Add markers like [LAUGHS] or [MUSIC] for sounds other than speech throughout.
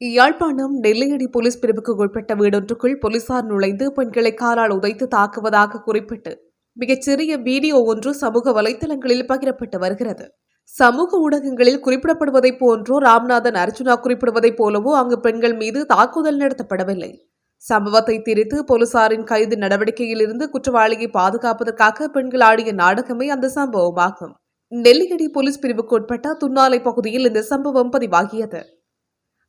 Yazhpanam நெல்லையடி police பிரிவுக்கு உட்பட்ட வீடொன்றுக்குள் போலீசார் நுழைந்து பெண்களை காலால் உதைத்து தாக்குவதாக குறிப்பிட்டு மிகச்சிறிய வீடியோ ஒன்று சமூக வலைதளங்களில் பகிரப்பட்டு வருகிறது. சமூக ஊடகங்களில் குறிப்பிடப்படுவதைப் போன்றோ ராம்நாதன் அர்ஜுனா குறிப்பிடுவதைப் போலவோ அங்கு பெண்கள் மீது தாக்குதல் நடத்தப்படவில்லை. சம்பவத்தை திரித்து போலீசாரின் கைது நடவடிக்கையிலிருந்து குற்றவாளியை பாதுகாப்பதற்காக பெண்கள் ஆடிய நாடகமே அந்த சம்பவமாகும். நெல்லியடி போலீஸ் பிரிவுக்கு உட்பட்ட துன்னாலை பகுதியில் இந்த சம்பவம் பதிவாகியது.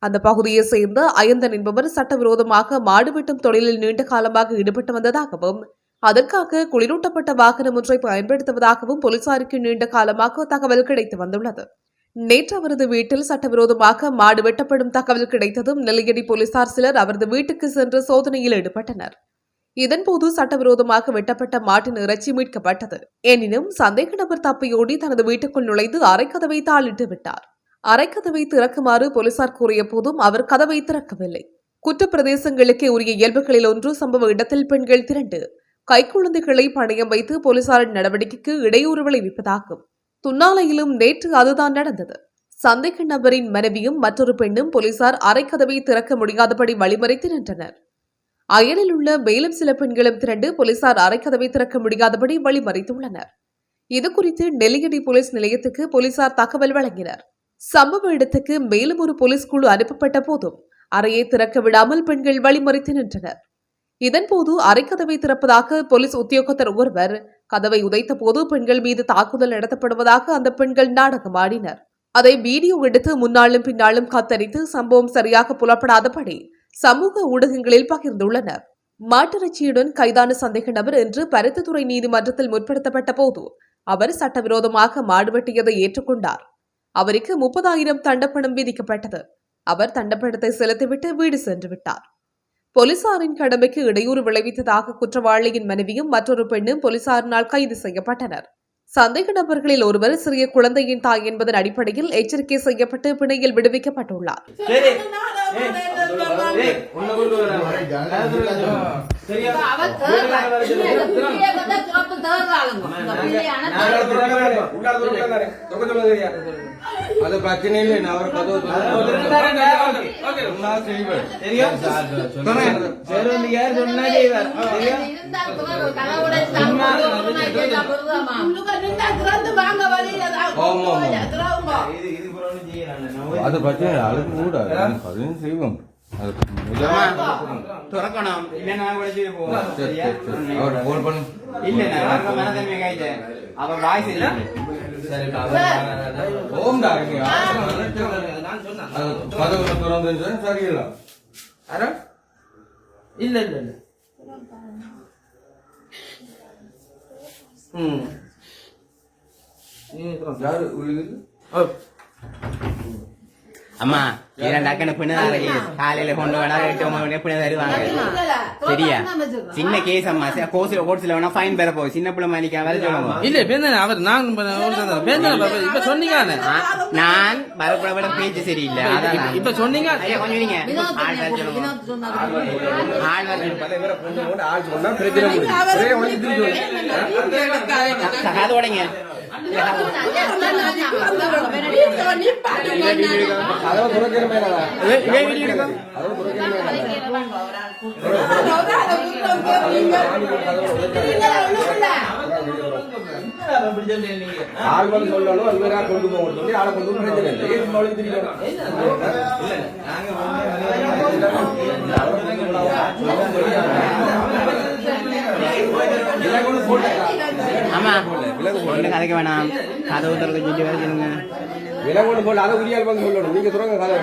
அந்த பகுதியை சேர்ந்த அயந்தன் என்பவர் சட்டவிரோதமாக மாடு வெட்டும் தொழிலில் நீண்ட காலமாக ஈடுபட்டு வந்ததாகவும் அதற்காக குளிரூட்டப்பட்ட வாகனம் ஒன்றை பயன்படுத்துவதாகவும் போலீசாருக்கு நீண்ட காலமாக தகவல் கிடைத்து வந்துள்ளது. நேற்று அவரது வீட்டில் சட்டவிரோதமாக மாடு வெட்டப்படும் தகவல் கிடைத்ததும் நெல்லையடி போலீசார் சிலர் அவரது வீட்டுக்கு சென்று சோதனையில் ஈடுபட்டனர். இதன்போது சட்டவிரோதமாக வெட்டப்பட்ட மாட்டின் இறைச்சி மீட்கப்பட்டது. எனினும் சந்தேக நபர் தப்பியோடி தனது வீட்டுக்குள் நுழைந்து அரைக்கதவை தாளிட்டு விட்டார். அரைக்கதவை திறக்குமாறு போலீசார் கூறிய போதும் அவர் கதவை திறக்கவில்லை. குற்றப்பிரதேசங்களுக்கே உரிய இயல்புகளில் ஒன்று சம்பவ இடத்தில் பெண்கள் திரண்டு. கைக்குழந்தைகளை பணயம் வைத்து போலீசாரின் நடவடிக்கைக்கு இடையூறு விளைவிப்பதாகும். துன்னாலையிலும் நேற்று அதுதான் நடந்தது. சந்தேக நபரின் மனைவியும் மற்றொரு பெண்ணும் போலீசார் அரைக்கதவை திறக்க முடியாதபடி வழிமறைத்து நின்றனர் அயலில் உள்ள மேலும் சில பெண்களும் திரண்டு போலீசார் அரைக்கதவை திறக்க முடியாதபடி வழிமறைத்துள்ளனர். இதுகுறித்து நெல்லியடி போலீஸ் நிலையத்துக்கு போலீசார் தகவல் வழங்கினர். சம்பவ இடத்துக்கு மேலும் ஒரு போலீஸ் குழு அனுப்பப்பட்ட போதும் அறையை திறக்க விடாமல் பெண்கள் வழிமறித்து நின்றனர். இதன்போது அரைக்கதவை திறப்பதாக போலீஸ் உத்தியோகத்தர் ஒருவர் கதவை உதைத்த போது பெண்கள் மீது தாக்குதல் நடத்தப்படுவதாக அந்த பெண்கள் நாடகமாடினர் அதை வீடியோ எடுத்து முன்னாலும் பின்னாலும் கத்தரித்து சம்பவம் சரியாக புலப்படாதபடி சமூக ஊடகங்களில் பகிர்ந்துள்ளனர். மாட்டிறைச்சியுடன் கைதான சந்தேக நபர் என்று பருத்தித்துறை நீதிமன்றத்தில் முற்படுத்தப்பட்ட போது அவர் சட்டவிரோதமாக மாடு வெட்டியதை ஏற்றுக்கொண்டார். அவருக்கு முப்பதாயிரம் தண்டப்பணம் விதிக்கப்பட்டது அவர் தண்டப்பணத்தை செலுத்திவிட்டு வீடு சென்று விட்டார் போலீசாரின் கடமைக்கு இடையூறு விளைவித்ததாக குற்றவாளியின் மனைவியும் மற்றொரு பெண்ணும் போலீசாரினால் கைது செய்யப்பட்டனர் சந்தேக நபர்களில் ஒருவர் சிறிய குழந்தையின் தாய் என்பதன் அடிப்படையில் எச்சரிக்கை செய்யப்பட்டு பிணையில் விடுவிக்கப்பட்டுள்ளார் சரியா அது பிரச்சனை இல்லை நான் அவர் கதவு யார் சொன்னா செய்வார் அது பிரச்சனை அதுக்கு கூட. செய்வோம். அது துறக்கணும் இல்ல நான் கூட செய்ய போவோம் சரி, சரியா சரி, சரி. அவர் போன் பண்ணு இல்ல நான் வர்ற மனதன்மை காய்ச்சேன் அவன் வாய் செய்யல ஓம்டா இங்க அது கதவு திறந்து சரியில்லை இல்ல இல்ல இல்ல ம் யாரு உள்ளது அம்மா இரண்டு அக்கனை பின்னதாக காலையில கொண்டு வேணா எட்டு ஒன்பது மணி பின்ன தருவாங்க. சரியா? சின்ன கேஸ் அம்மா. கோர்ஸ்ல கோர்ஸ்ல வேணா ஃபைன் பெற போகுது சின்ன பிள்ளை மணிக்கா வேற சொல்லுங்க. இல்ல பேந்தன அவர் நான் பேந்தன இப்ப சொன்னீங்க நான் வரப்பட பேச்சு சரியில்லை. அதான். இப்ப சொன்னீங்க. ஐயா கொஞ்சம் ஆள். சொல்லுங்க. ஆள் அப்படி சொல்றீங்க [LAUGHS] நீங்க சொல்லணும் கொண்டு போக சொல்லி ஆளை கொண்டு பிரச்சனை இல்லை மொழி ஒன்றும் கதைக்க வேணாம் கதை ஊத்துறதுக்கு செஞ்சு வேலை செய்யுங்க விலை கொண்டு போல அதை உரியால் பங்கு சொல்லணும் நீங்க சொல்லுங்க கதை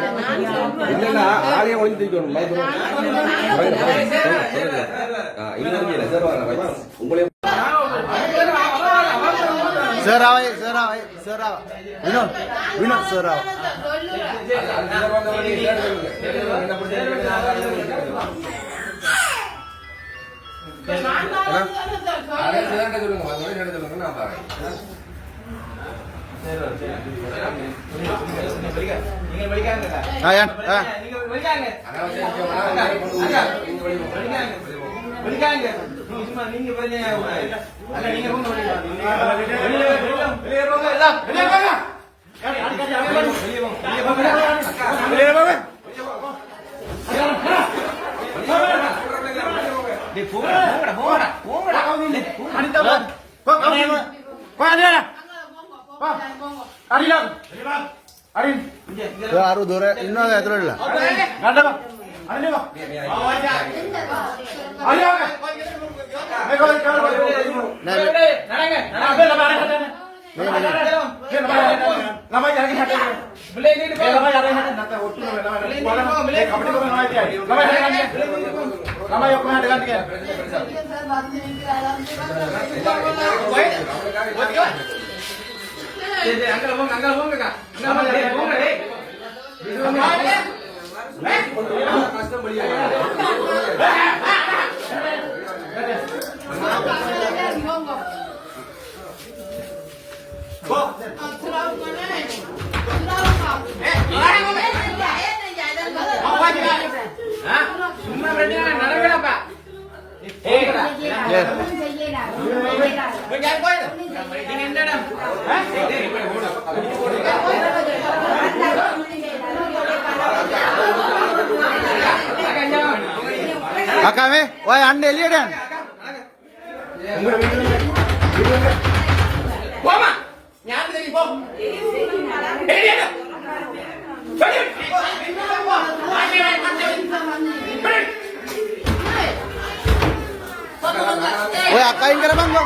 இல்லைன்னா ஆலையை ஒழிஞ்சு தெரிவிக்கணும் உங்களே சேராவை சேராவை சேராவா வினோத் சொல்லுங்க நான் பாருங்க நீங்க வெளியே வெளியே போங்க எல்லாம். வெளியே போங்க ಯಾರು ದೂರ ಇನ್ನೂ ಎದುರು ಇಲ್ಲ ನಮಗೆ ಒಪ್ಪ ಗಂಟೆಗೆ சரி அங்க போங்க அங்க போங்க அங்க போங்க டேய் போங்க டேய் இது வந்து கஷ்டம் பலியா போ அஸ்லாம் அலைக்கும் அஸ்லாம் அலைக்கும் ஏய் வாடா சும்மா பிரச்சனை நடக்கலப்பா ஏய் ஏய் போய் அக்காவே ஓய் அண்ண எலியடன் போமா ஞாபகம் தெரிய போ எலியடன் ஓய் அக்கா இங்க ரமங்க